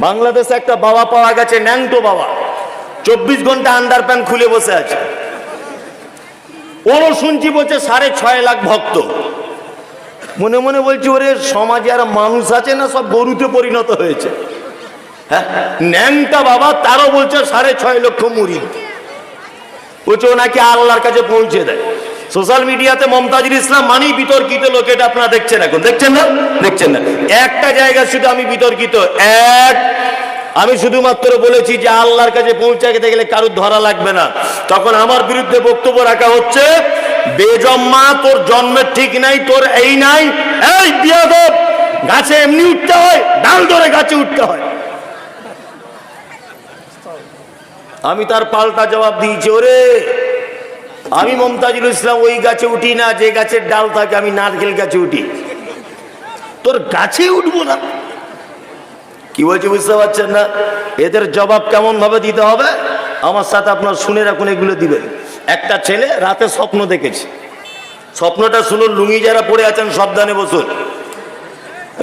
বাংলাদেশে একটা বাবা পাওয়া গেছে, ন্যাংটো বাবা। চব্বিশ ঘণ্টা আন্ডার প্যান্ট খুলে বসে আছে। ওরও শুনছি বলছে সাড়ে ছয় লাখ ভক্ত। মনে মনে বলছি, ওরে, সমাজে আর মানুষ আছে না, সব গরুতে পরিণত হয়েছে। হ্যাঁ? ন্যাংটা বাবা, তারও বলছে সাড়ে ছয় লক্ষ মুড়ি। বলছে ও নাকি আল্লাহর কাছে পৌঁছে দেয়। সোশ্যাল মিডিয়াতে মমতাজুল ইসলাম মানেই বিতর্কিত লোক, এটা আপনারা দেখছেন এখন। দেখছেন না? দেখছেন না। একটা জায়গা শুধু আমি বিতর্কিত, এক, আমি শুধুমাত্র বলেছি যে আল্লাহর কাছে পৌঁছাতে গেলে কারুর ধরা লাগবে না। তখন আমার বিরুদ্ধে বক্তব্য রাখা হচ্ছে, বেজম্মা, তোর জন্মের ঠিক নাই, তোর এই নাই, এই বিয়াদব, গাছে এমনি উঠতে হয়, ডাল ধরে গাছে উঠতে হয়। আমি তার পাল্টা জবাব দিয়েছি, ওরে আমি মমতাজুল ইসলাম ওই গাছে উঠি না, যে গাছের ডাল থাকে আমি নারকেল গাছে উঠি। তোর গাছে উঠবো না। কি বলছি বুঝতে পারছেন না? এদের জবাব কেমন ভাবে দিতে হবে? আমার সাথে আপনার শুনে রাখুন, এগুলো দিবেন। একটা ছেলে রাতে স্বপ্ন দেখেছে। স্বপ্নটা শুনুন, লুঙ্গি যারা পড়ে আছেন সাবধানে বসুন।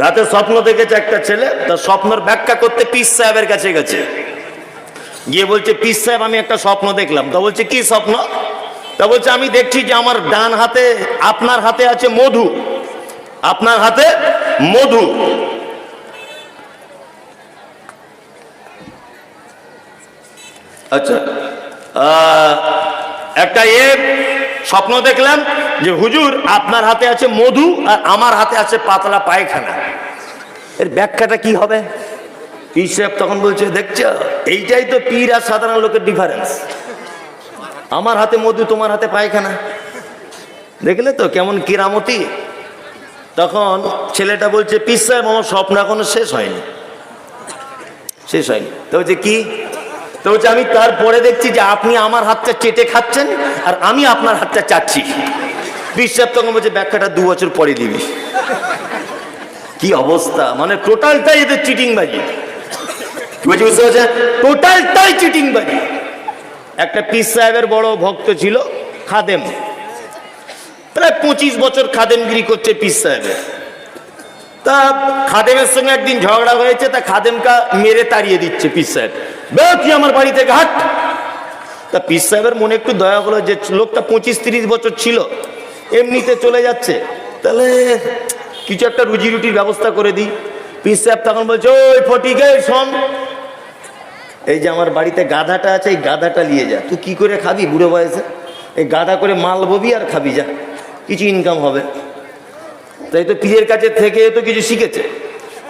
রাতে স্বপ্ন দেখেছে একটা ছেলে, তার স্বপ্নের ব্যাখ্যা করতে পিস সাহেবের কাছে গেছে। গিয়ে বলছে পিস সাহেব, আমি একটা স্বপ্ন দেখলাম। তা বলছে, কি স্বপ্ন? তা বলছে, আমি দেখছি যে আমার ডান হাতে, আপনার হাতে আছে মধু। আপনার হাতে মধু। আচ্ছা একটা এ স্বপ্ন দেখলাম যে, হুজুর, আপনার হাতে আছে মধু আর আমার হাতে আছে পাতলা পায়খানা। এর ব্যাখ্যাটা কি হবে? পীর সাহেব তখন বলছে, দেখছ, এইটাই তো পীর আর সাধারণ লোকের ডিফারেন্স আমার হাতে মধু, তোমার হাতে পায়খানা। দেখলে তো কেমন কিরামতি। তখন ছেলেটা বলছে পীর সাহেব, আমার স্বপ্ন এখনও শেষ হয়নি। শেষ হয়নি। তো বলছে, কি? তো বলছে, আমি তারপরে দেখছি যে আপনি আমার হাতটা চেটে খাচ্ছেন আর আমি আপনার হাতটা চাচ্ছি। সাহেব তখন বলছে, ব্যাখ্যাটা দু বছর পরে দিবি। কি অবস্থা? মানে টোটালটাই এদের চিটিং বাজি। বুঝতে পারছেন? টোটালটাই চিটিং বাজি। একটা পিস সাহেবের বড় ভক্ত ছিল, খাদেম। প্রায় পঁচিশ বছর খাদেমগিরি করছে পিস সাহেবের। তা খাদেমের সঙ্গে একদিন ঝগড়া হয়েছে, তা খাদেমকা মেরে তাড়িয়ে দিচ্ছে পীর সাহেব। বেরো তুই আমার বাড়ি থেকে হাট। তা পীর সাহেবের মনে একটু দয়া হলো যে লোকটা পঁচিশ তিরিশ বছর ছিল, এমনিতে চলে যাচ্ছে। তাহলে কিছু একটা রুজি রুটির ব্যবস্থা করে দিই। পিস সাহেব তখন বলছে, ওই ফটিকে শোন এই যে আমার বাড়িতে গাধাটা আছে, এই গাধাটা নিয়ে যা। তুই কি করে খাবি বুড়ো বয়সে? এই গাধা করে মাল ববি আর খাবি, যা। কিছু ইনকাম হবে। তাই তো পীরের কাছে থেকে তো কিছু শিখেছে।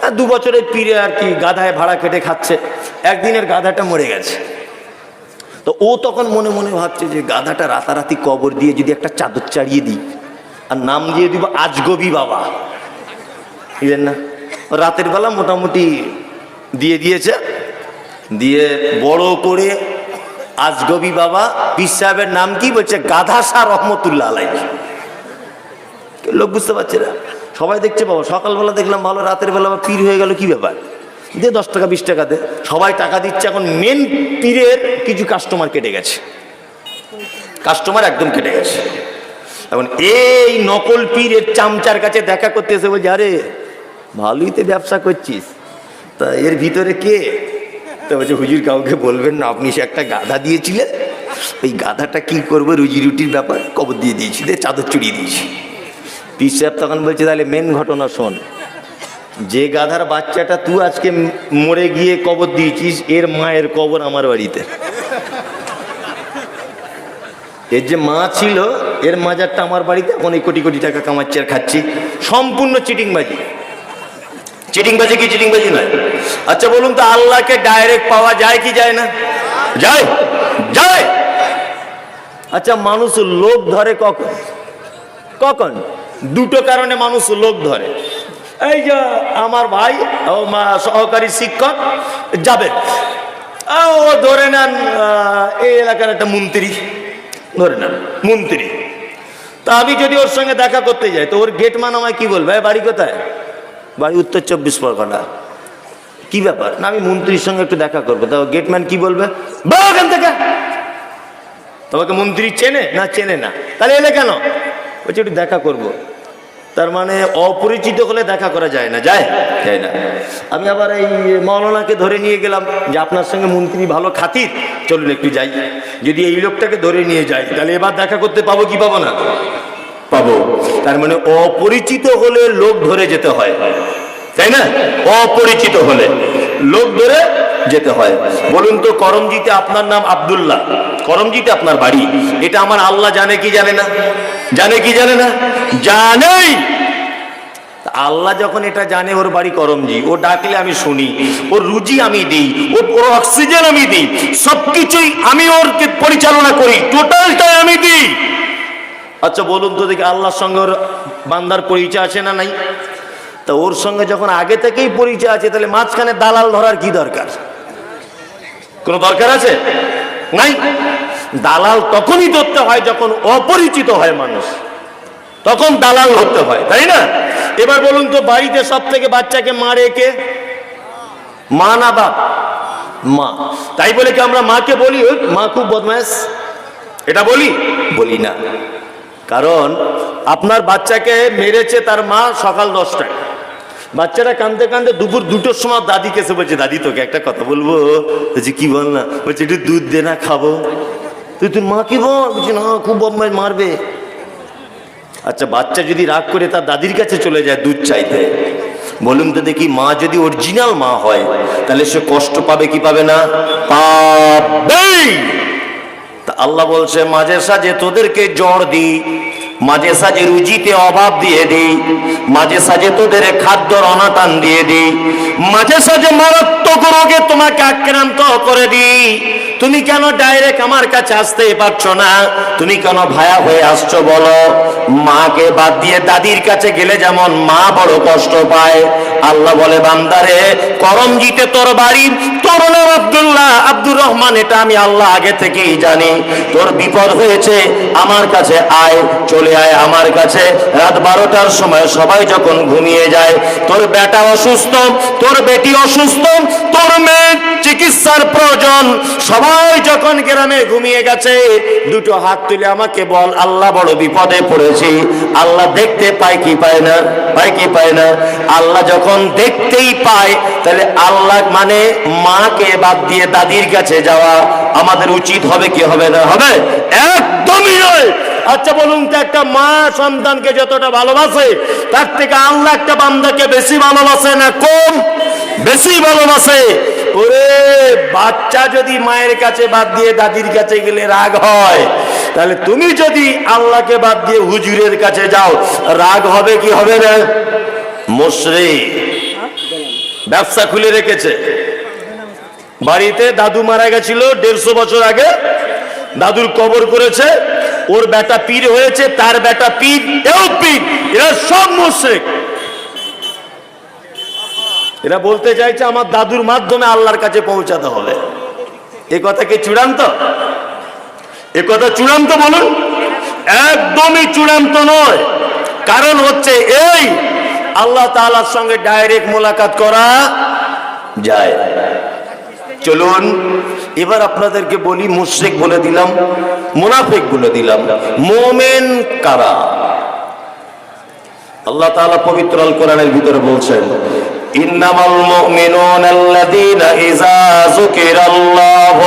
আর দু বছরের পীরে আর কি গাধায় ভাড়া কেটে খাচ্ছে। একদিনের গাধাটা মরে গেছে। তো ও তখন মনে মনে ভাবছে যে গাধাটা রাতারাতি কবর দিয়ে যদি একটা চাদর চাড়িয়ে দিই, আর নাম দিয়ে দিব আজগবি বাবা। বুঝলেন না? রাতের বেলা মোটামুটি দিয়ে দিয়েছে। দিয়ে বড় করে আজগবি বাবা পীর সাহেবের নাম কি বলছে? গাধা শাহ রহমতুল্লাহ আলাই লোক বুঝতে পারছে না। সবাই দেখছে বাবা, সকালবেলা দেখলাম ভালো, রাতের বেলা পীর হয়ে গেল, কি ব্যাপার? দে দশ টাকা, বিশ টাকা দে। সবাই টাকা দিচ্ছে, এখন মেন পীরের কিছু কাস্টমার কেটে গেছে। কাস্টমার একদম কেটে গেছে। এখন এই নকল পীরের চামচার কাছে দেখা করতে এসে বলছে, আরে, ভালোই তো ব্যবসা করছিস। তা এর ভিতরে কে? তো বলছে হুজুর কাউকে বলবেন না, আপনি সে একটা গাধা দিয়েছিলেন। ওই গাধাটা কি করব, রুজি রুটির ব্যাপার? কবর দিয়ে দিয়েছি, দিয়ে চাদর চুড়িয়ে দিয়েছি। পিস সাহেব তখন বলছে, তাহলে মেন ঘটনা শোন। যে গাধার বাচ্চাটা তুই আজকে মরে গিয়ে কবর দিয়েছিস, এর মায়ের কবর আমার বাড়িতে। এর যে মা ছিল, এর মাজারটা আমার বাড়িতে, এখন এই কোটি কোটি টাকা কামাচ্ছি আর খাচ্ছি। সম্পূর্ণ চিটিংবাজি। চিটিংবাজি কি চিটিংবাজি নয়? আচ্ছা বলুন তো, আল্লাহকে ডাইরেক্ট পাওয়া যায় কি যায় না? যায় যায়। আচ্ছা মানুষ লোক ধরে কখন? কখন? দুটো কারণে মানুষ লোক ধরে। এই যে আমার ভাই সহকারী শিক্ষক যাবে। ও ধরে নেন এই এলাকার একটা মন্ত্রী। ধরে নেন, মন্ত্রী। তা আমি যদি ওর সঙ্গে দেখা করতে যাই, তো ওর গেটমান আমায় কি বলবে? "এই বাড়ি কোথায়? বাড়ি উত্তর চব্বিশ পরগনা। কি ব্যাপার? না, আমি মন্ত্রীর সঙ্গে একটু দেখা করব। তা গেটম্যান কি বলবে? বা ওখান থেকে! তোমাকে মন্ত্রী চেনে? না চেনে না। তাহলে এলে কেন? বলছে, একটু দেখা করব। তার মানে অপরিচিত হলে দেখা করা যায় না। যায়? যায় না। আমি আবার এই মৌলানাকে ধরে নিয়ে গেলাম যে আপনার সঙ্গে মন্ত্রী ভালো খাতির। চলুন একটু যাই। যদি এই লোকটাকে ধরে নিয়ে যাই, তাহলে এবার দেখা করতে পাবো কি পাবো না? পাবো। তার মানে অপরিচিত হলে লোক ধরে যেতে হয়। তাই না? অপরিচিত হলে লোক ধরে যেতে হয়। বলুন তো, করমজিতে আপনার নাম আব্দুল্লাহ, করমজিতে আপনার বাড়ি, এটা আমার আল্লাহ জানে কি জানে না? জানে কি জানে না? জানেই! আল্লাহ যখন এটা জানে, ওর বাড়ি করমজি, ও ডাকলে আমি শুনি, ওর রুজি আমি দিই ওর ওর অক্সিজেন আমি দিই, সবকিছুই আমি ওরকে পরিচালনা করি, টোটালটাই আমি দিই। আচ্ছা বলুন তো দেখি, আল্লাহর সঙ্গে ওর বান্দার পরিচয় আছে না নাই? তা ওর সঙ্গে যখন আগে থেকেই পরিচয় আছে, তাহলে মাঝখানে দালাল ধরার কি দরকার? কোনো দরকার আছে? নাই? দালাল তখনই ধরতে হয় যখন অপরিচিত হয় মানুষ। তখন দালাল ধরতে হয়, তাই না? এবার বলুন তো, বাড়িতে সব থেকে বাচ্চাকে মারে কে মা না বাপ? মা। তাই বলে কি আমরা মাকে বলি মা খুব বদমাস? এটা বলি? বলি না। কারণ আপনার বাচ্চাকে মেরেছে তার মা সকাল দশটায়। বাচ্চাটা কান্দতে কান্দতে দুপুর দুটোর সময় দাদি কেসে বলছে, দাদি, তোকে একটা কথা বলব? বলছি, কি বল না? বলছে, একটু দুধ দে না, খাব। তুই তুই মা কি বল? বলছি, না, খুব বদমাইশ, মারবে। আচ্ছা বাচ্চা যদি রাগ করে তার দাদির কাছে চলে যায় দুধ চাইতে। বলুন তো দেখি, মা যদি অরিজিনাল মা হয়, তাহলে সে কষ্ট পাবে কি পাবে না? পাবেই! আল্লাহ বলছে, মাঝে সাঝে তোদেরকে জ্বর দিই, মাঝে সাঝে রুজিতে অভাব দিয়ে দিই, মাঝে সাঝে তোদের খাদ্যর অনাটান দিয়ে দিই, মাঝে সাঝে মারাত্মক রোগে তোমাকে আক্রান্ত করে দিই। তুমি কেন ডাইরেক্ট আমার কাছে আসতে পারছ না? তুমি কেন ভায়া হয়ে আসছো বলো? মাকে বাদ দিয়ে দাদির কাছে গেলে যেমন মা বড় কষ্ট পায় আল্লাহ বলে, বান্দারে করমজিতে তোর বাড়ি। তোর নাম আব্দুল্লাহ, আব্দুর রহমান, এটা আমি আল্লাহ আগে থেকেই জানি। তোর বিপদ হয়েছে, আমার কাছে আয়, চলে আয় আমার কাছে। রাত বারোটার সময় সবাই যখন ঘুমিয়ে যায়, তোর বেটা অসুস্থ, তোর বেটি অসুস্থ, তোর মেয়ে চিকিৎসার প্রয়োজন। সবাই যখন গ্রামে ঘুমিয়ে গেছে, দুটো হাত তুলে আমাকে বল, আল্লাহ বড় বিপদে পড়েছি। আল্লাহ দেখতে পায় কি পায় না? পায় কি পায় না? আল্লাহ যখন দেখতেই পায়, তাহলে আল্লাহ মানে মাকে বাদ দিয়ে দাদির কাছে যাওয়া আমাদের উচিত হবে কি হবে না? হবে? একদমই নয়। আচ্ছা বলুন তো, একটা মা সন্তানকে যতটা ভালোবাসে, তার থেকে আল্লাহ একটা বান্দাকে বেশি ভালোবাসে না কম? বেশি ভালোবাসে। ওরে, বাচ্চা যদি মায়ের কাছে বাদ দিয়ে দাদির কাছে গেলে রাগ হয়, তাহলে তুমি যদি আল্লাহকে বাদ দিয়ে হুজুরের কাছে যাও, রাগ হবে কি হবে না? মশরে ব্যবসা খুলে রেখেছে। বাড়িতে দাদু মারা গেছিল দেড়শো বছর আগে। দাদুর কবর করেছে। ওর বেটা পীর হয়েছে, তার বেটা পীর, এও পীর। এরা সব মোশেক এরা বলতে চাইছে, আমার দাদুর মাধ্যমে আল্লাহর কাছে পৌঁছাতে হবে। এ কথা কি চূড়ান্ত? এ কথা চূড়ান্ত বলুন। একদমই চূড়ান্ত নয়। কারণ হচ্ছে এই আল্লাহ তাআলার সঙ্গে ডাইরেক্ট মোলাকাত করা যায়। চলুন, এবার আপনাদেরকে বলি, মুশরিক বলে দিলাম, মুনাফিক বলে দিলাম। মোমেন কারা? আল্লাহ তাআলা পবিত্র আল কোরআনের ভিতরে বলছেন, ইন্নামাল মুমিনুনা আল্লাযীনা ইযা যুকিরাল্লাহু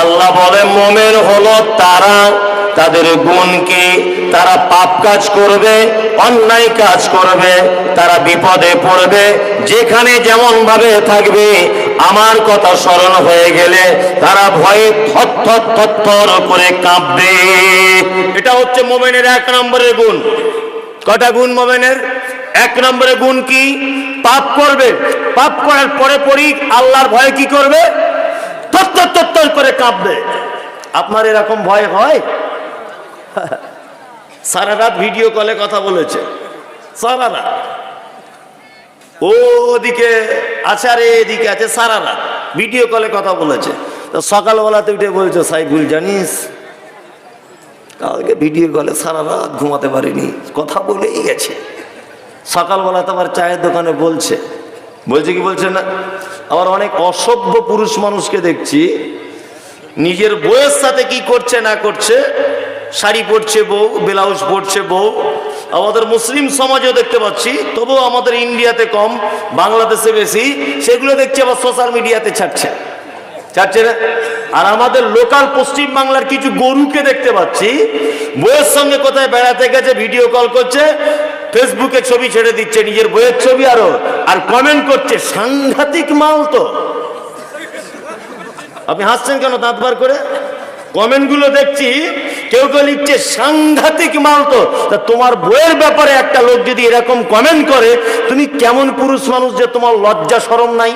আল্লাহ বলে, মোমেন হলো তারা তাদের গুণ কি তারা পাপ কাজ করবে, অন্যায় কাজ করবে, তারা বিপদে পড়বে, যেখানে যেমন ভাবে থাকবে, আমার কথা স্মরণ হয়ে গেলে তারা ভয়ে থর থর করে কাঁপবে। এটা হচ্ছে মোমেনের এক নম্বরের গুণ। কটা গুণ মোমেনের? এক নম্বরে গুণ কি? পাপ করবে। পাপ করার পরে পরই আল্লাহর ভয়ে কি করবে? তত্তর তত্তর করে কাঁপবে। আপনার এরকম ভয় হয়? সারা রাত ভিডিও কলে কথা বলেছে। সারা রাত। ও ওদিকে আছে আর এদিকে আছে, সারা রাত ভিডিও কলে কথা বলেছে। তো সকালবেলাতে উঠে বলছে, সাইফুল জানিস? কালকে ভিডিও কলে সারা রাত ঘুমাতে পারিনি, কথা বলেই গেছে। সকালবেলা তো আবার চায়ের দোকানে বলছে বলছে কি বলছে না? আবার অনেক অসভ্য পুরুষ মানুষকে দেখছি, নিজের বইয়ের সাথে কি করছে, না করছে, শাড়ি পরছে বউ, ব্লাউজ পরছে বউ, আমাদের মুসলিম সমাজও দেখতে পাচ্ছি, তবুও আমাদের ইন্ডিয়াতে কম, বাংলাদেশে বেশি, সেগুলো দেখছি আবার সোশ্যাল মিডিয়াতে ছাড়ছে। না? আর আমাদের লোকাল পশ্চিম বাংলার কিছু গরুকে দেখতে পাচ্ছি। বইয়ের সঙ্গে কোথায় বেড়াতে গেছে ভিডিও কল করছে, ফেসবুকে ছবি ছেড়ে দিচ্ছে, নিজের বইয়ের ছবি আরও, আর কমেন্ট করছে, সাংঘাতিক মাল তো। আপনি হাসছেন কেন দাঁত বার করে? কমেন্টগুলো দেখছি, কেউ কেউ লিখছে, সাংঘাতিক মাল তো। তা তোমার বইয়ের ব্যাপারে একটা লোক যদি এরকম কমেন্ট করে, তুমি কেমন পুরুষ মানুষ যে তোমার লজ্জা সরম নাই?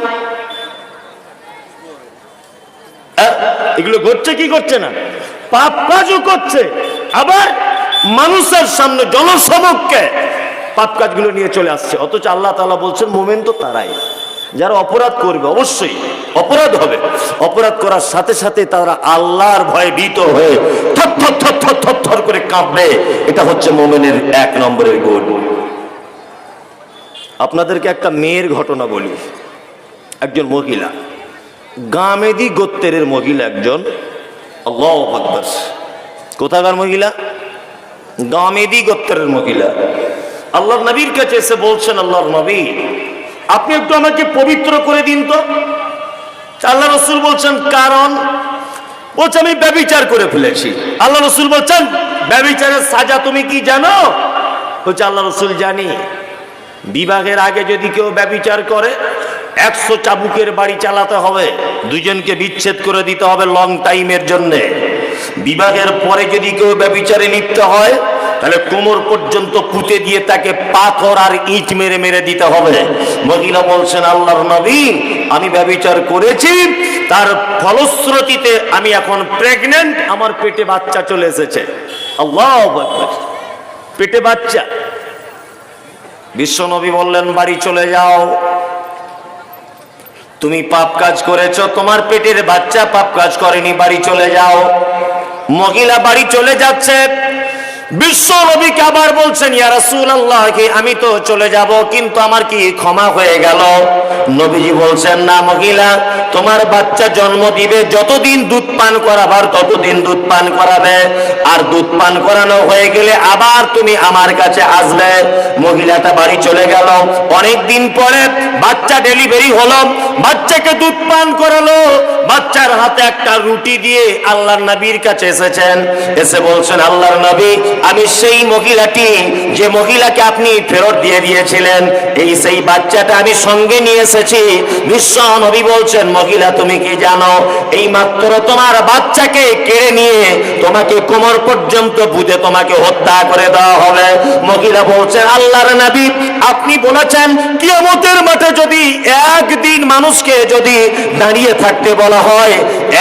এগুলো ঘটছে কি করছে না? পাপ কাজও করছে। আবার মানুষের সামনে জনসমক্ষে পাপ কাজগুলো নিয়ে চলে আসছে। অথচ আল্লাহ তালা বলছেন, মোমেন তো তারাই। যারা অপরাধ করবে, অবশ্যই অপরাধ হবে। অপরাধ করার সাথে সাথে তারা আল্লাহর ভয়ে ভীত হয়ে থর থর থর থর থর থর করে কাঁপবে। এটা হচ্ছে মোমেনের এক নম্বরের গুণ। আপনাদেরকে একটা মেয়ের ঘটনা বলি। একজন মহিলা। গামেদি গোত্রের মহিলা একজন। আল্লাহ কোথাকার মহিলা? গামেদি গোত্রের মহিলা। আল্লাহর নবীর কাছে এসে বলছেন, আল্লাহর নবী, আপনি একটু আমাকে পবিত্র করে দিন তো। আল্লাহ রসুল বলছেন, কারণ বলছে আমি ব্যবিচার করে ফেলেছি। আল্লাহ রসুল বলছেন, ব্যবিচারের সাজা তুমি কি জানো? বলছে, আল্লাহ রসুল জানি। বিবাহের আগে যদি কেউ ব্যবিচার করে একশো চাবুকের বাড়ি চালাতে হবে। দুজনকে বিচ্ছেদ করে দিতে হবে লং টাইমের জন্য। বিবাহের পরে যদি কেউ ব্যবিচারে লিপ্ত হয়, তাহলে কোমর পর্যন্ত পুঁতে দিয়ে তাকে পাথর আর ইট মেরে মেরে দিতে হবে। মহিলা বলছেন, আল্লাহর নবী, আমি ব্যবিচার করেছি, তার ফলশ্রুতিতে আমি এখন প্রেগনেন্ট আমার পেটে বাচ্চা চলে এসেছে। আল্লাহ পেটে বাচ্চা। বিশ্বনবী বললেন, বাড়ি চলে যাও। তুমি পাপ কাজ করেছ, তোমার পেটের বাচ্চা পাপ কাজ করেনি, বাড়ি চলে যাও। মহিলা বাড়ি চলে যাচ্ছে বিশ্ব আবার বলছেন কি আমি তো চলে যাব, কিন্তু আমার কি ক্ষমা হয়ে গেল? নবীজি বলছেন, না মহিলা, তোমার বাচ্চা জন্ম দিবে, যতদিন দুধ পান করাবার ততদিন দুধ পান করাবে। আর দুধ পান করানো হয়ে গেলে আবার তুমি আমার কাছে আসবে। মহিলাটা বাড়ি চলে গেল। অনেক দিন পরে বাচ্চা ডেলিভারি হলো, বাচ্চাকে দুধ পান করালো। বাচ্চার হাতে একটা রুটি দিয়ে আল্লাহর নবীর কাছে এসেছেন। এসে বলছেন, আল্লাহর নবী আমি সেই মহিলাটি, যে মহিলাকে আপনি ফেরত দিয়ে দিয়েছিলেন, এই সেই বাচ্চাটা আমি সঙ্গে নিয়ে এসেছি। বিশ্ব নবী বলছেন, মহিলা, তুমি কি জানো, এই মাত্র তোমার বাচ্চাকে কেড়ে নিয়ে তোমাকে কোমর পর্যন্ত বুঝে তোমাকে হত্যা করে দেওয়া হবে। মহিলা বলছেন, আল্লাহর নবী, আপনি বলেছেন, কিয়ামতের মাঠে যদি একদিন মানুষকে যদি দাঁড়িয়ে থাকতে বলা হয়,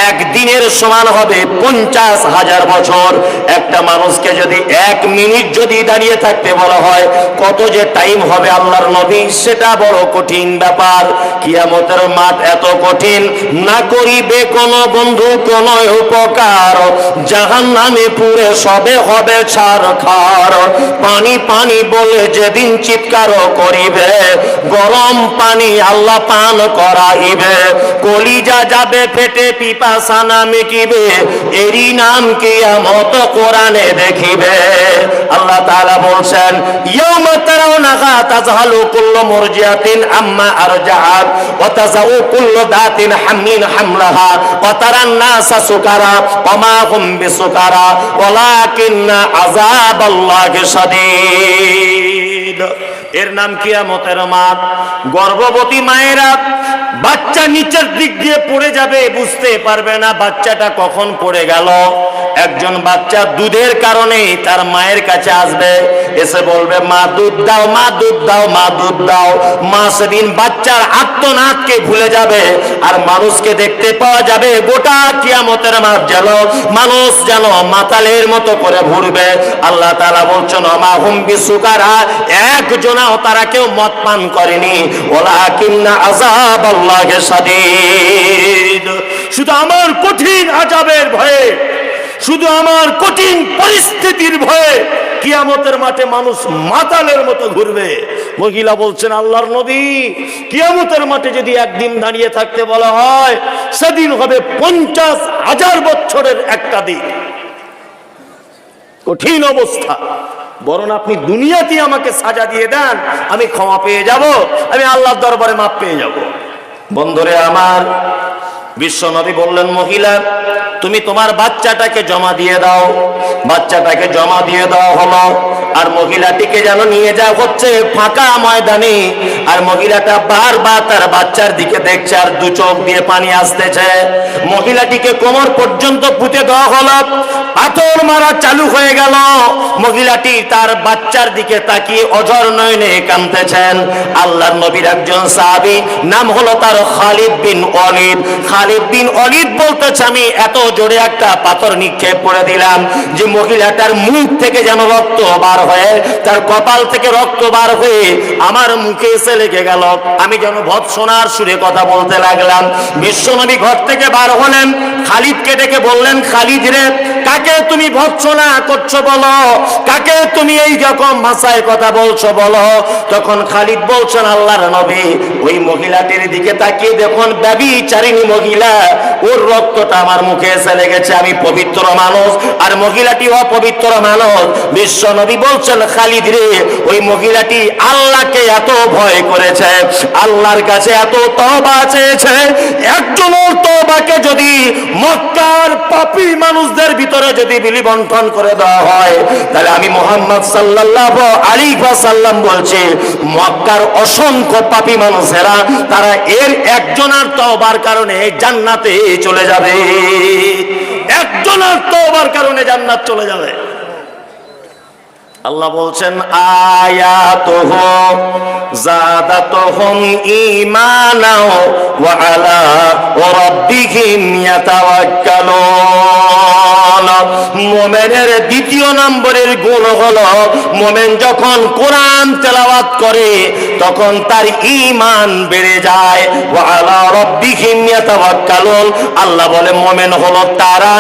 একদিনের সমান হবে পঞ্চাশ হাজার বছর। একটা মানুষকে যদি এক মিনিট যদি দাঁড়িয়ে থাকতে বলা হয়, কত যে টাইম হবে আল্লাহর নবী, সেটা বড় কঠিন ব্যাপার। কিয়ামতের মাঠ এত কঠিন, না করিবে কোন বন্ধু কোন উপকার। জাহান নামে পুরে সবে হবে ছাড় খার। পানি পানি বলে যেদিন চিৎকার করিবে, গরম পানি আল্লাহ পান করাইবে। কলিজা যাবে, ফেটে পিপাসা না মিটিবে এরই নাম কিয়ামত কোরআনে দেখিবে। আল্লাহ তাআলা বলছেন ইয়াউমা আযাবাল্লাহি শাদীদ। এর নাম কিয়ামতের মাঠ। গর্ভবতী মায়েরা বাচ্চা নিচের দিক দিয়ে পড়ে যাবে, বুঝতে পারবে না বাচ্চাটা কখন পড়ে গেল। একজন বাচ্চা দুধের কারণে তার মায়ের কাছে আসবে, এসে বলবে, মা, দুধ দাও, মা, দুধ দাও, মা, দুধ দাও। মা সেদিন বাচ্চার আত্মনাথকে ভুলে যাবে আর মানুষকে দেখতে পাওয়া যাবে, গোটা কিয়ামতের মাপ যেন মানুষ যেন মাতালের মতো করে ঘুরবে। আল্লাহ তাআলা বলছেন মা হুম বিসুকারা? একজনাও তারা কেউ মদ পান করেনি। ওলা কিন্না আজাব আল্লাহকে সাদিদ শুধু আমার কঠিন আজাবের ভয়ে, শুধু আমার কঠিন পরিস্থিতির ভয়ে কিয়ামতের মাঠে মানুষ মাতালের মতো ঘুরবে। মহিলা বলছেন, আল্লাহর নবী, কিয়ামতের মাঠে যদি একদিন দাঁড়িয়ে থাকতে বলা হয়, সেদিন হবে পঞ্চাশ হাজার বছরের একটা দিন। কঠিন অবস্থা। বরং আপনি দুনিয়াতে আমাকে সাজা দিয়ে দেন, আমি ক্ষমা পেয়ে যাব, আমি আল্লাহর দরবারে মাপ পেয়ে যাব। বন্ধুরে আমার, বিশ্বনবী বললেন, মহিলা, তুমি তোমার বাচ্চাটাকে জমা দিয়ে দাও, বাচ্চাটাকে জমা দিয়ে দাও হলো, আর মহিলাটিকে যেন নিয়ে যাওয়া হচ্ছে ফাঁকা ময়দানে আর মহিলাটা বারবার তার বাচ্চার দিকে দেখছে আর দু চোখ দিয়ে পানি আসতেছে। মহিলাটিকে কোমর পর্যন্ত পুঁতে দেওয়া হলো। পাথর মারা চালু হয়ে গেল। মহিলাটি তার বাচ্চার দিকে তাকিয়ে অজর নয়নে কাঁদতেছেন। আল্লাহর নবীর একজন সাহাবী, নাম হলো তার খালিদ বিন অলিদ খালিদ বিন অলিদ বলতেছে, আমি এত জোরে একটা পাথর নিক্ষেপ করে দিলাম যে মহিলাটার মুখ থেকে যেন রক্ত বার হয়ে, তার কপাল থেকে রক্ত বার হয়ে আমার মুখে এসে লেগে গেল। আমি যেন ভৎসনার সুরে কথা বলতে লাগলাম। বিশ্বনবী ঘর থেকে বার হলেন। খালিদকে ডেকে বললেন, খালিদ রে, কাকে তুমি ভৎসনা করছ বলো? কাকে তুমি এই রকম ভাষায় কথা বলছো বলো? তখন খালিদ বলছেন, আল্লাহর নবী, ওই মহিলাটির দিকে তাকিয়ে দেখুন, ব্যবিচারিণী মহিলা। ওর রক্তটা আমার মুখে এসে লেগেছে, আমি পবিত্র মানুষ। আর মহিলাটি অপবিত্র মানুষ। বিশ্ব নবী বলছেন, খালিদ রে, ওই মহিলাটি আল্লাহকে এত ভয় করেছে, আল্লাহর কাছে এত তবা চেয়েছে। একজনের তবাকে যদি মক্কার পাপী মানুষদের ভিতরে যদি বিলি বন্টন করে দেওয়া হয়, তাহলে আমি মোহাম্মদ সাল্লাল্লাহ আলী সাল্লাম বলছি, মক্কার অসংখ্য পাপী মানুষেরা, তারা এর একজনের তওবার কারণে জান্নাতে চলে যাবে। একজনের তোবার কারণে জান্নাত চলে যাবে। আল্লাহ বলছেন আয়াত জাদাতুহুম আলা মুমিনের দ্বিতীয় নম্বরের গুণ হলো মোমেন যখন কোরআন তেলাওয়াত করে, তখন তার ঈমান বেড়ে যায়। আল্লাহ বলে, মোমেন হলো তারা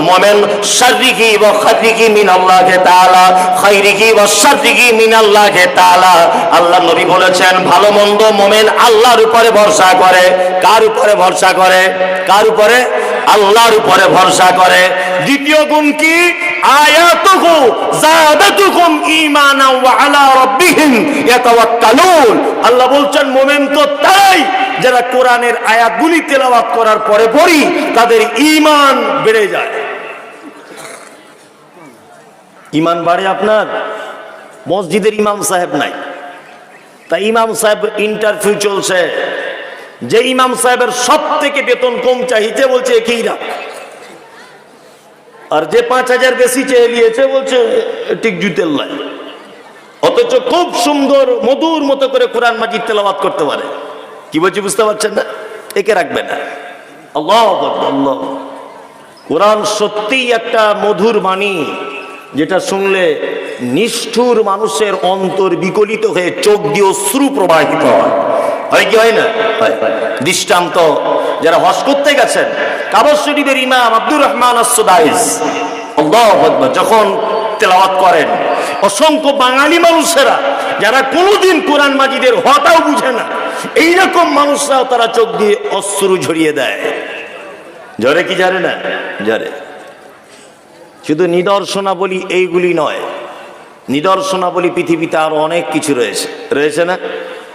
মুমিন আল্লাহ নবী বলেছেন, ভালো মন্দ মুমিন আল্লাহর উপরে ভরসা করে। কার উপরে ভরসা করে? কার উপরে? আল্লাহর উপরে ভরসা করে। দ্বিতীয় গুণ কি? আল্লাহ বলছেন, মুমিন তো তাই, যারা কোরআনের আয়াতগুলি তেলাওয়াত করার পরে পরই তাদের ঈমান বেড়ে যায়। ইমান বাড়ে আপনার? মসজিদের ইমাম সাহেব নাই। তা ইমাম সাহেব ইন্টারভিউ চলছে। যে ইমাম সাহেবের সব থেকে বেতন কম চাইছে বলছে, একই রাখ আর যে পাঁচ হাজার বেশি চেয়ে নিয়েছে বলছে ঠিক জুতের লাই। অথচ খুব সুন্দর, মধুর মতো করে কোরআন মাজিদ তেলাওয়াত করতে পারে। কি বলছি, বুঝতে পারছেন না? একে রাখবে না। আল্লাহ আল্লাহ কোরআন সত্যিই একটা মধুর বাণী, যেটা শুনলে নিষ্ঠুর মানুষের অন্তর বিকলিত হয়ে চোখ দিয়ে অশ্রু প্রবাহিত হয়। হয় কি হয় না? হয়। দৃষ্টান্ত, যারা হজ করতে গেছেন, কাবর শরীফের ইমাম আব্দুর রহমান যখন তেলাওয়াত করেন, অসংখ্য বাঙালি মানুষেরা, যারা কোনোদিন কোরআন মাজিদের হটাও বুঝে না, এইরকম মানুষরাও তারা চোখ দিয়ে অশ্রু ঝরিয়ে দেয়। ঝরে কি জানে না? ঝরে। শুধু নিদর্শনাবলী এইগুলি নয়, নিদর্শনাবলী পৃথিবীতে আরও অনেক কিছু রয়েছে। রয়েছে না?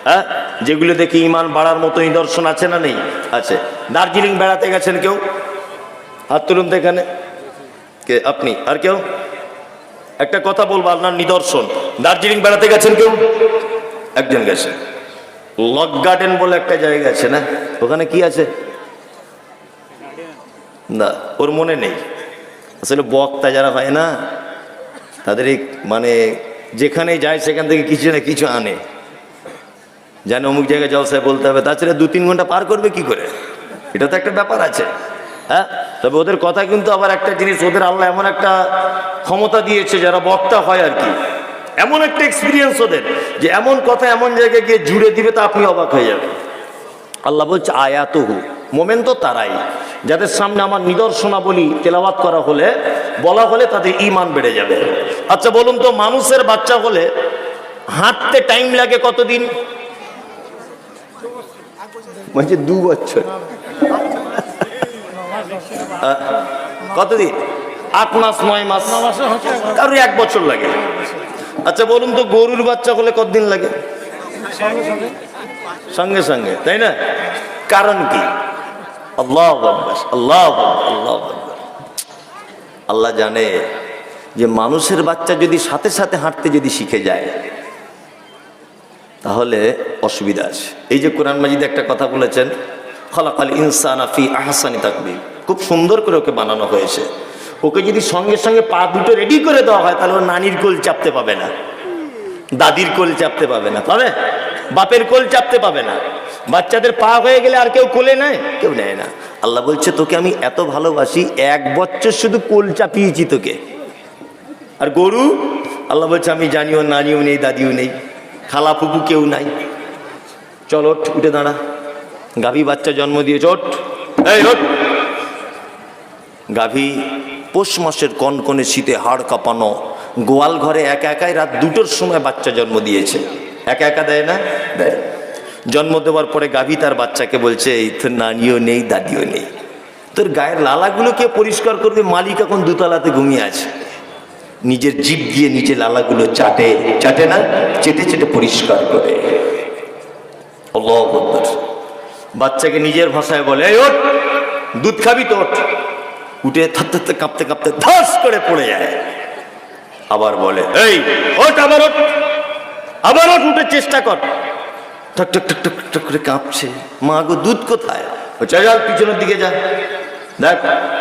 হ্যাঁ? যেগুলো দেখে ইমান বাড়ার মতো নিদর্শন আছে না নেই? আছে। দার্জিলিং বেড়াতে গেছেন কেউ? হাত তুলুন তো এখানে। কে? আপনি? আর কেউ? একটা কথা বলব, আপনার নিদর্শন। দার্জিলিং বেড়াতে গেছেন কেউ? একজন গেছে। লক গার্ডেন বলে একটা জায়গা আছে না? ওখানে কি আছে? না, ওর মনে নেই। আসলে বক্তা যারা হয় না তাদের মানে যেখানে যায় সেখান থেকে কিছু না কিছু আনে। যেন অমুক জায়গায় জলসায় বলতে হবে, তাছাড়া দু তিন ঘণ্টা পার করবে কি করে? এটা তো একটা ব্যাপার আছে হ্যাঁ? তবে ওদের কথা কিন্তু আবার একটা জিনিস, ওদের আল্লাহ এমন একটা ক্ষমতা দিয়েছে যারা বক্তা হয় আর কি। এমন একটা এক্সপিরিয়েন্স ওদের, যে এমন কথা এমন জায়গায় গিয়ে জুড়ে দিবে তা আপনি অবাক হয়ে যাবেন। আল্লাহ বলছে, আয়াতহু, মোমেন তো তারাই। যাদের সামনে আমার নিদর্শনাবলী তেলাওয়াত করা হলে, বলা হলে তাদের ইমান বেড়ে যাবে। আচ্ছা বলুন তো, মানুষের বাচ্চা হলে হাঁটতে টাইম লাগে কতদিন? বলছে দু বছর। কতদিন? আট মাস নয় মাস। কারোর এক বছর লাগে। আচ্ছা বলুন তো গরুর বাচ্চা হলে কতদিন লাগে? সঙ্গে সঙ্গে। তাই না? কারণ কি? আল্লাহ আল্লাহ আল্লাহ আল্লাহ জানে যে মানুষের বাচ্চা যদি সাথে সাথে হাঁটতে যদি শিখে যায় তাহলে অসুবিধা আছে। এই যে কোরআন মাজিদে একটা কথা বলেছেন, খলাকাল ইনসান আফি আহসানি তাকবি খুব সুন্দর করে ওকে বানানো হয়েছে। ওকে যদি সঙ্গে সঙ্গে পা দুটো রেডি করে দেওয়া হয়, তাহলে ও নানির কোল চাপতে পাবে না, দাদির কোল চাপতে পাবে না। পাবে? বাপের কোল চাপতে পাবে না। বাচ্চাদের পা হয়ে গেলে আর কেউ কোলে নেয়? কেউ নেয় না। আল্লাহ বলছে, তোকে আমি এত ভালোবাসি, এক বছর শুধু কোল চাপিয়েছি তোকে। আর গরু? আল্লাহ বলছে, আমি জানিও, নানিও নেই, দাদিও নেই খালা ফুপু কেউ নাই। চল ওঠ উঠে দাঁড়া। গাভী বাচ্চা জন্ম দিয়ে চট এই ওঠ। গাভী পৌষ মাসের কনকনে শীতে হাড় কাঁপানো গোয়াল ঘরে একা একাই রাত দুটোর সময় বাচ্চা জন্ম দিয়েছে। একা একা দেয় না? দেয়। জন্ম দেওয়ার পরে গাভী তার বাচ্চাকে বলছে এই তোর নানিও নেই দাদিও নেই। তোর গায়ের লালাগুলোকে পরিষ্কার করবে মালিক এখন দুতলাতে ঘুমিয়ে আছে। নিজের জিভ দিয়ে নিজের লালাগুলো চাটে চাটে না? চেটে চেটে পরিষ্কার করে। আল্লাহু আকবার। বাচ্চাকে নিজের ভাষায় বলে ওঠ, দুধ খাবি তো ওঠ। উঠে থাকতে কাঁপতে কাঁপতে ধস করে পড়ে যায়। আবার বলে, এই ওঠ, আবার ওঠ আবার ওঠ, উঠে চেষ্টা কর। টক টক টক টক টক করে কাঁপছে। মা গো, দুধ কোথায়? ও চল যাও, পিছনের দিকে যা। দেখ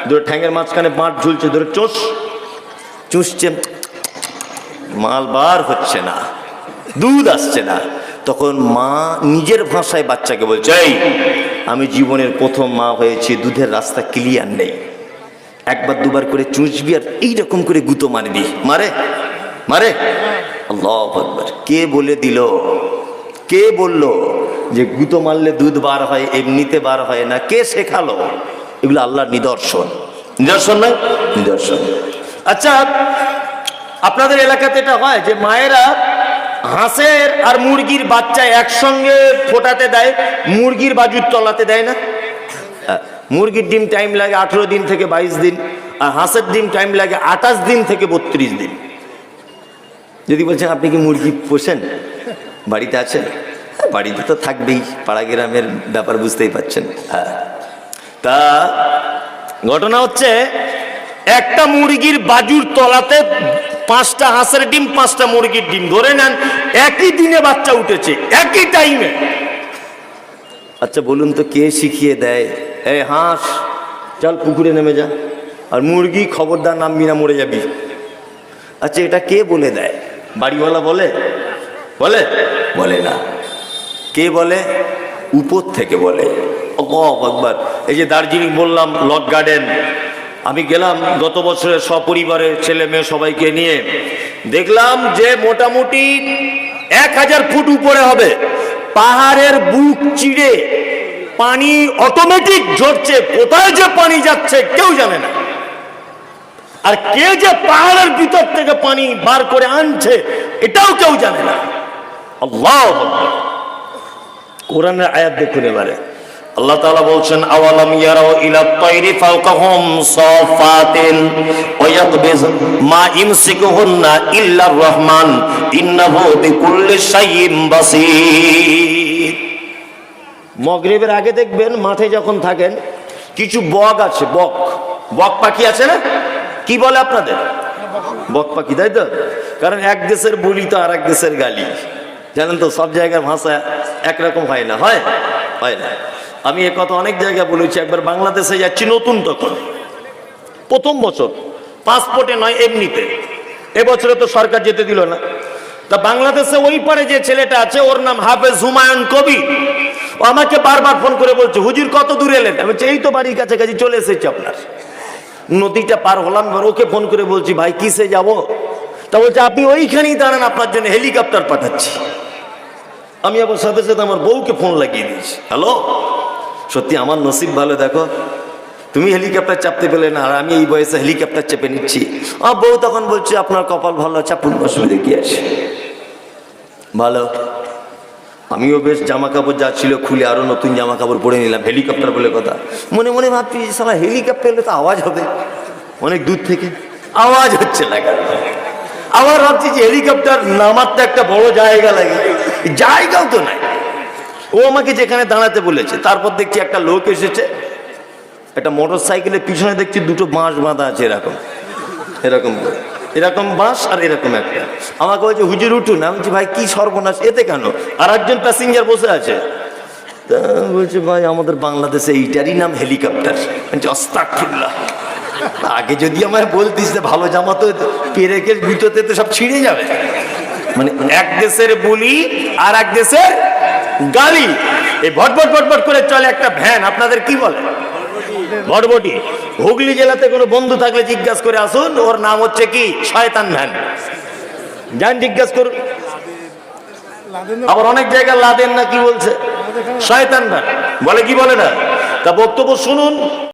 দুটো ঠ্যাঙের মাঝখানে মাঠ ঝুলছে ধরে চোষ চুষছে। মাল বার হচ্ছে না, দুধ আসছে না। তখন মা নিজের ভাষায় বাচ্চাকে বলছে, এই, আমি জীবনের প্রথম মা হয়েছি, দুধের রাস্তা ক্লিয়ার নেই। একবার দুবার করে চুষবি আর এইরকম করে গুঁতো মারবি। মারে মারে। আল্লাহ কে বলে দিল? কে বলল যে গুঁতো মারলে দুধ বার হয়, এমনিতে বার হয় না? কে শেখালো? এগুলো আল্লাহর নিদর্শন। নিদর্শন নয় নিদর্শন। আচ্ছা আপনাদের এলাকাতে এটা হয় যে মায়েরা হাঁসের আর মুরগির বাচ্চা একসঙ্গে ফোটাতে দেয় মুরগির বাজুর তলাতে দেয় না। মুরগির ডিম টাইম লাগে আঠেরো দিন থেকে বাইশ দিন আর হাঁসের ডিম টাইম লাগে আঠাশ দিন থেকে বত্রিশ দিন। যদি বলছেন আপনি কি মুরগি পোষেন? বাড়িতে আছেন? হ্যাঁ, বাড়িতে তো থাকবেই পাড়া গ্রামের ব্যাপার বুঝতেই পাচ্ছেন হ্যাঁ। তা ঘটনা হচ্ছে একটা মুরগির বাজুর তলাতে পাঁচটা হাঁসের ডিম, পাঁচটা মুরগির ডিম। ধরে নেন, একই দিনে বাচ্চা উঠেছে, একই টাইমে আচ্ছা বলুন তো কে শিখিয়ে দেয়? এই হাঁস, চল পুকুরে নেমে যা। আর মুরগি, খবরদার নামবি না মরে যাবি। আচ্ছা এটা কে বলে দেয়? বাড়িওয়ালা বলে? বলে? বলে না। কে বলে? উপর থেকে বলে। অল্লাহু আকবার। এই যে দার্জিলিং বললাম লক গার্ডেন। আমি গেলাম গত বছরে সপরিবারে ছেলে মেয়ে সবাইকে নিয়ে। দেখলাম যে মোটামুটি এক হাজার ফুট উপরে হবে। পাহাড়ের বুক চিড়ে পানি অটোমেটিক ঝরছে। কোথায় যে পানি যাচ্ছে কেউ জানে না। আর কে যে পাহাড়ের ভিতর থেকে পানি বার করে আনছে এটাও কেউ জানে না। আল্লাহ কোরআনের আয়াত দেখুন এবারে। আল্লাহ তাআলা বলছেন, আওয়ালাম ইয়ারাও ইলা তাইরি ফাওকাহুম সাফাতিন ওয়া ইয়াকবিজ মা ইমসিকুহুন্না ইল্লার রহমান, ইন্নাহু বিকুল্লি শাইইন বাসীর। মগরিবের আগে দেখবেন, মাঠে যখন থাকেন, কিছু বক আছে, বক। বক পাখি আছে না? কি বলে আপনাদের? বক পাখি, তাই তো? কারণ এক দেশের বলি তো আর এক দেশের গালি। জানেন তো, সব জায়গার ভাষা একরকম হয় না, হয়? হয় না। আমি এ কথা অনেক জায়গায় বলেছি, একবার বাংলাদেশে যাচ্ছি নতুন তখন। প্রথম বছর পাসপোর্টে নয়, এমনিতে। এবছরে তো সরকার যেতে দিল না। তা বাংলাদেশে ওই পারে যে ছেলেটা আছে, ওর নাম হাফেজ হুমায়ুন কবি ও আমাকে বারবার ফোন করে বলছে, হুজুর, কত দূরে এলেন? আমি এই তো বাড়ির কাছাকাছি চলে এসেছি আপনার। নদীটা পার হলাম, এবার ওকে ফোন করে বলছি, ভাই, কিসে যাব? তা বলছে, আপনি ওইখানেই দাঁড়ান, আপনার জন্য হেলিকপ্টার পাঠাচ্ছি। আমি আবার সাথে সাথে আমার বউকে ফোন লাগিয়ে দিয়েছি, হ্যালো? সত্যি আমার নসিব ভালো, দেখো। তুমি হেলিকপ্টার চাপতে পেলে না, আর আমি এই বয়সে হেলিকপ্টার চেপে নিচ্ছি। আমার বউ তখন বলছে, আপনার কপাল ভালো, চাপুন, অসুবিধে কি আছে? ভালো। আমিও বেশ জামা কাপড় যা ছিল খুলে আরও নতুন জামা কাপড় পরে নিলাম হেলিকপ্টার বলে কথা। মনে মনে ভাবছি সালা হেলিকপ্টার এলে তো আওয়াজ হবে। অনেক দূর থেকে আওয়াজ হচ্ছে না আবার ভাবছি যে হেলিকপ্টার নামার তো একটা বড় জায়গা লাগে। জায়গাও তো নাই। ও আমাকে যেখানে দাঁড়াতে বলেছে, তারপর দেখছি একটা লোক এসেছে, একটা মোটর সাইকেলের পিছনে দেখছি দুটো বাঁশ বাঁধা আছে এরকম এরকম। এরকম বাঁশ আর এরকম একটা। আমাকে বলছে, হুজুর, উঠুন। আমি বলছি, ভাই, কি সর্বনাশ, এতে কেন? আর একজন প্যাসেঞ্জার বসে আছে। তা বলছে, ভাই, আমাদের বাংলাদেশে এইটারই নাম হেলিকপ্টার অস্তাকুল্লাহ আগে যদি আমায় বলতিস যে ভালো জামা তো পেরেকের জুতোতে তো সব ছিঁড়ে যাবে। মানে এক দেশের বলি আর এক দেশের গালি। এই ভটভট ভটভট করে চলে একটা ভ্যান, আপনাদের কি বলে? ভটভটি। হুগলি জেলাতে কোনো বন্ধু থাকলে জিজ্ঞাসা করে আসুন, ওর নাম হচ্ছে কি? শয়তান ভ্যান। যান, জিজ্ঞাসা করুন। আবার অনেক জায়গায় লাদেন না, কি বলছে? শয়তান ভ্যান। বলে, কি বলে না? তা বক্তব্য শুনুন।